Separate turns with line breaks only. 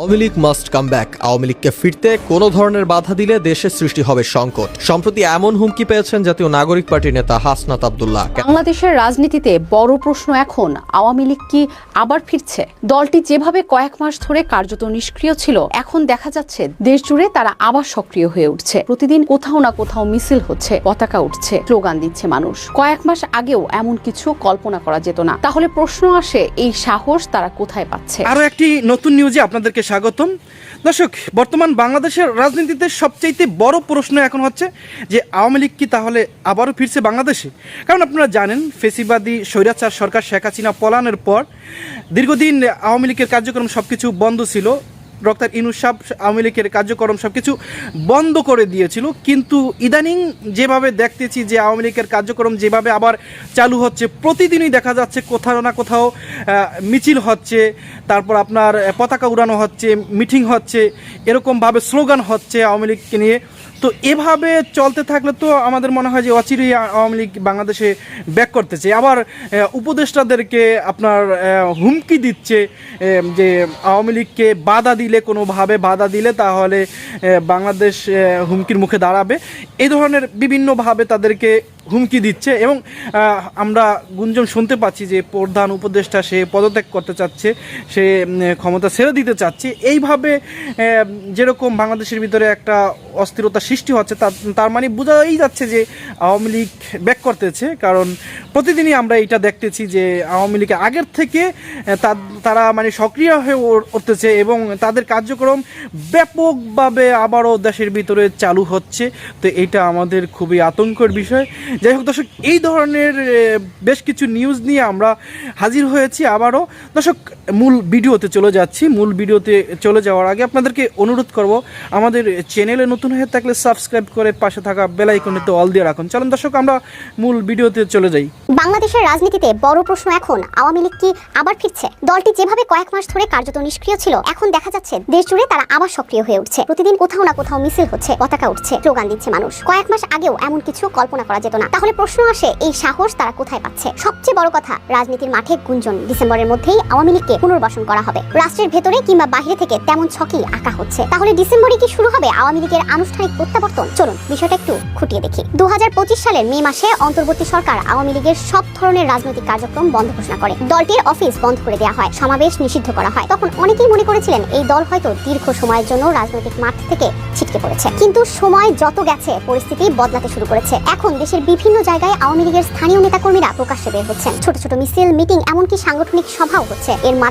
Awami League must come back Awami লীগকে ফিরতে কোনো ধরনের বাধা দিলে দেশে সৃষ্টি হবে সংকট। সম্প্রতি এমন হুমকি পেয়েছেন জাতীয় নাগরিক পার্টির নেতা হাসনাত আবদুল্লাহ।
বাংলাদেশের রাজনীতিতে বড় প্রশ্ন এখন আওয়ামী লীগ কি আবার ফিরছে? দলটি যেভাবে কয়েক মাস ধরে কার্যত নিষ্ক্রিয় ছিল এখন দেখা যাচ্ছে দেশ জুড়ে তারা আবার সক্রিয় হয়ে উঠছে। প্রতিদিন কোথাও না কোথাও মিছিল হচ্ছে পতাকা উঠছে স্লোগান দিচ্ছে মানুষ। কয়েক মাস আগেও এমন কিছু কল্পনা করা যেত না। তাহলে প্রশ্ন আসে এই সাহস তারা কোথায় পাচ্ছে?
আরও একটি নতুন নিউজে আপনাদেরকে স্বাগতম। দর্শক, বর্তমান বাংলাদেশের রাজনীতিতে সবচাইতে বড় প্রশ্ন এখন হচ্ছে যে, আওয়ামী লীগ কি তাহলে আবারও ফিরছে বাংলাদেশে? কারণ আপনারা জানেন, ফেসিবাদী, স্বৈরাচার সরকার শেখ হাসিনা পলানের পর দীর্ঘদিন আওয়ামী লীগের কার্যক্রম সবকিছু বন্ধ ছিল। ডক্টর ইনুস আওয়ামী লীগের কার্যক্রম সব কিছু বন্ধ করে দিয়েছিল। কিন্তু ইদানিং যেভাবে দেখতেছি যে আওয়ামী লীগের কার্যক্রম যেভাবে আবার চালু হচ্ছে, প্রতিদিনই দেখা যাচ্ছে কোথাও না কোথাও মিছিল হচ্ছে, তারপর আপনার পতাকা উড়ানো হচ্ছে, মিটিং হচ্ছে, এরকমভাবে স্লোগান হচ্ছে আওয়ামী লীগকে নিয়ে। তো এভাবে চলতে থাকলে তো আমাদের মনে হয় যে অচিরেই আওয়ামী লীগ বাংলাদেশে ব্যাক করতেছে। আবার উপদেষ্টাদেরকে আপনার হুমকি দিচ্ছে যে আওয়ামী লীগকে বাধা দিলে কোনোভাবে, বাধা দিলে তাহলে বাংলাদেশ হুমকির মুখে দাঁড়াবে। এই ধরনের বিভিন্নভাবে তাদেরকে হুমকি দিচ্ছে এবং আমরা গুঞ্জন শুনতে পাচ্ছি যে প্রধান উপদেষ্টা সে পদত্যাগ করতে চাচ্ছে সে ক্ষমতা ছেড়ে দিতে চাচ্ছে। এইভাবে যেরকম বাংলাদেশের ভিতরে একটা অস্থিরতা সৃষ্টি হচ্ছে তার তার মানে বোঝাই যাচ্ছে যে আওয়ামী লীগ ব্যাক করতেছে কারণ প্রতিদিনই আমরা এটা দেখতেছি যে আওয়ামী লীগ আগের থেকে আহ, তা- তারা মানে সক্রিয় হয়ে উঠতেছে এবং তাদের কার্যক্রম ব্যাপকভাবে আবারও দেশের ভিতরে চালু হচ্ছে। তো এটা আমাদের খুবই আতঙ্কের বিষয়। যাই হোক, দর্শক, এই ধরনের বেশ কিছু নিউজ নিয়ে আমরা হাজির হয়েছি আবারও। দর্শক, মূল ভিডিওতে চলে যাচ্ছি। মূল ভিডিওতে চলে যাওয়ার আগে আপনাদেরকে অনুরোধ করব, আমাদের চ্যানেলে নতুন হয়ে থাকলে সাবস্ক্রাইব করে পাশে থাকা বেল আইকনেতে অল দিয়ে রাখুন। চলুন, দর্শক, আমরা মূল ভিডিওতে চলে যাই।
বাংলাদেশের রাজনীতিতে বড় প্রশ্ন এখন। আওয়ামী লীগ কি আবার ফিরছে? দলটি যেভাবে কয়েক মাস ধরে কার্যত নিষ্ক্রিয় ছিল, এখন দেখা যাচ্ছে দেশ জুড়ে তারা আবার সক্রিয় হয়ে উঠছে। প্রতিদিন কোথাও না কোথাও মিছিল হচ্ছে, পতাকা উঠছে, স্লোগান দিচ্ছে মানুষ। কয়েক মাস আগেও এমন কিছু কল্পনা করা যেত না। তাহলে প্রশ্ন আসে, এই সাহস তারা কোথায় পাচ্ছে? সবচেয়ে বড় কথা, রাজনীতির মাঠে গুঞ্জন। ডিসেম্বরের মধ্যেই আওয়ামী লীগকে পুনর্বাসন করা হবে। রাষ্ট্রের ভেতরে কিংবা বাইরে থেকে তেমন ছকই আঁকা হচ্ছে। তাহলে ডিসেম্বরে কি শুরু হবে আওয়ামী লীগের আনুষ্ঠানিক প্রত্যাবর্তন? চলুন, বিষয়টা একটু খুঁটিয়ে দেখি। দু হাজার পঁচিশ সালের মে মাসে অন্তর্বর্তী সরকার আওয়ামী লীগের সব ধরনের রাজনৈতিক কার্যক্রম বন্ধ ঘোষণা করে। দলটির অফিস বন্ধ করে দেওয়া হয়। সমাবেশ নিষিদ্ধ করা হয়। তখন অনেকেই মনে করেছিলেন এই দল হয়তো দীর্ঘ সময়ের জন্য রাজনৈতিক মাঠ থেকে ছিটকে পড়েছে। কিন্তু সময় যত গেছে, পরিস্থিতি বদলাতে শুরু করেছে। এখন দেশের বিভিন্ন জায়গায় আওয়ামী লীগের স্থানীয় নেতাকর্মীরা প্রকাশ্যে বের হচ্ছেন। ছোট ছোট মিছিল, মিটিং, এমনকি সাংগঠনিক সভাও হচ্ছে। এর মাধ্যমে